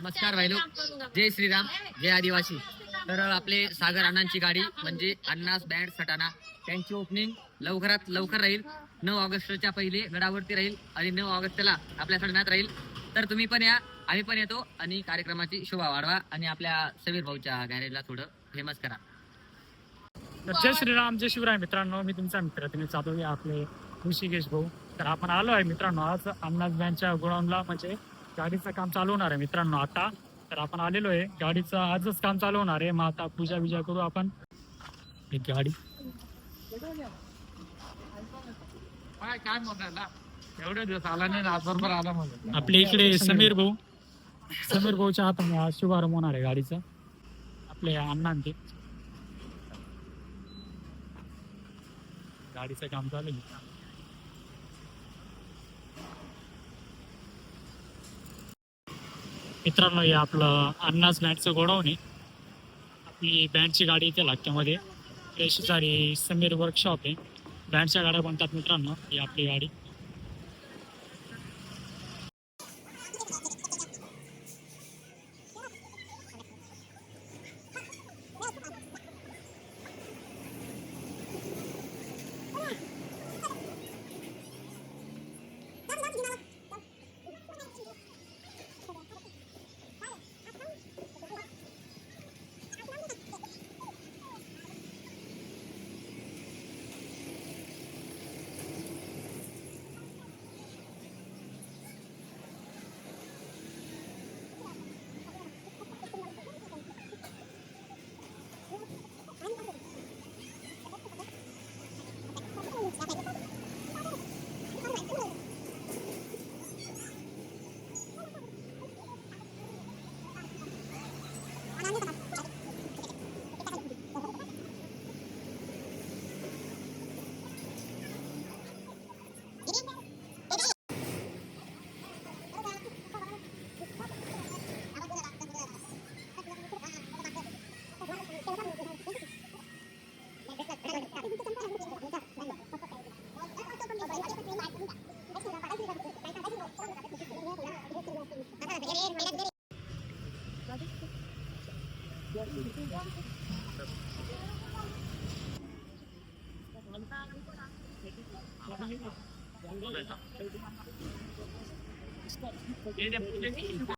नमस्कार भाईलो जय श्रीराम जय आदिवासी. तर आपले सागर अण्णांची गाडी म्हणजे अण्णास बँड सटाणा. त्यांची ओपनिंग लवकरात लवकर राहील. नऊ ऑगस्टच्या पहिले गडावरती राहील आणि नऊ ऑगस्टला आपल्या सडण्यात राहील. तर तुम्ही पण या आम्ही पण येतो आणि कार्यक्रमाची शोभा वाढवा आणि आपल्या समीर भाऊच्या गॅरेजला थोडं फेमस करा. तर जय श्रीराम जय शिवराय मित्रांनो मी तुमचा मित्र तुम्ही जाधव आपले ऋषिकेश भाऊ. तर आपण आलो आहे मित्रांनो आज अण्णाज बँडच्या गोडाऊनला म्हणजे गाडीचं काम चालू होणार आहे मित्रांनो आता. तर आपण आलेलो आहे गाडीचं आजच काम चालू होणार आहे. मग आता पूजा बिजा करू आपण. एक गाडी. काय म्हणा एवढे दिवस आला नाही आज बरोबर आला म्हणून. आपल्या इकडे समीर भाऊ. समीर भाऊच्या हाताने आज शुभारंभ होणार आहे गाडीचा. आपले अण्णांचे गाडीचं काम चालू आहे. मित्रांनो हे आपलं अन्नाज बँडचं गोडाऊन आहे. आपली बँडची गाडी इथे लागत्यामध्ये हे शेजारी समीर वर्कशॉप आहे. बँडच्या गाड्या बनतात मित्रांनो ही आपली गाडी. ये देखो ये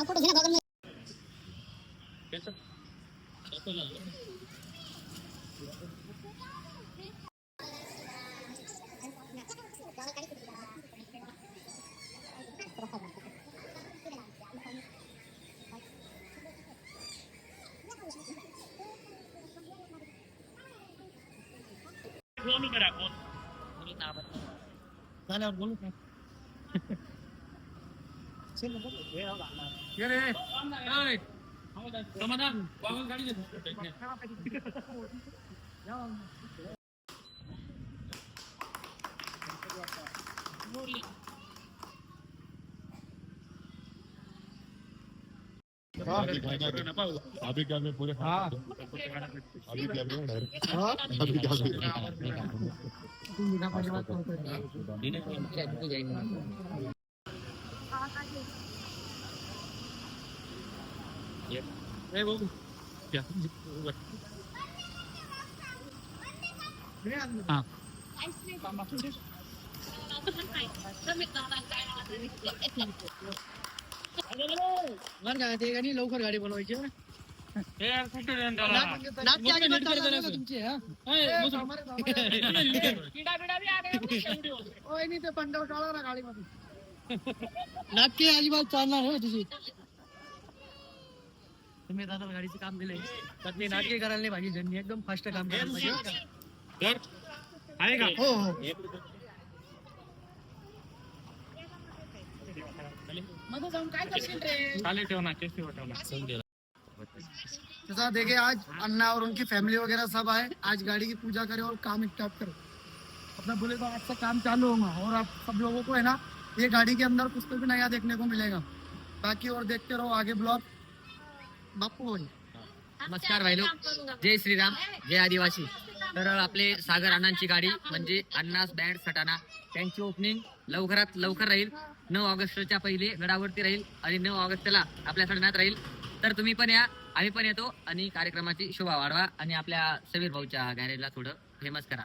આ ફોટો જેના કાગળમાં કેસો કેસો ના tahu. चल ना, बोल. हे हो, घालणार. ये रे. ओय. समाधान वाहून गाडी घेतो. अभी क्या मैं पूरे अभी क्या मैं डायरेक्ट अभी क्या ए बर का ते गाडी लवकर गाडी बनवायची हं? नाटकी अजिबात चालणार हो तुझी तुम्ही दादा गाडीचं काम दिलंय नाटके करायला नाही पाहिजे ज्यांनी एकदम फास्ट काम करायला पाहिजे आहे का हो। हो ठेव ना ठेव जैसा देखे आज अन्ना और उनकी फैमिली वगैरह सब आए। आज गाड़ी की पूजा करें और काम स्टार्ट करो। अपना बोले तो आज से काम चालू होगा और आप सब लोगों को है ना ये गाड़ी के अंदर कुछ तो भी नया देखने को मिलेगा। बाकी और देखते रहो आगे ब्लॉग बापू नमस्कार भाई लोग जय श्रीराम जय आदिवासी. तर आपले सागर अण्णांची गाडी म्हणजे अण्णास बँड सटाणा. त्यांची ओपनिंग लवकरात लवकर राहील. नऊ ऑगस्टच्या पहिले गडावरती राहील आणि नऊ ऑगस्टला आपल्या सडण्यात राहील. तर तुम्ही पण या आम्ही पण येतो आणि कार्यक्रमाची शोभा वाढवा आणि आपल्या समीर भाऊच्या गॅरेजला थोडं फेमस करा.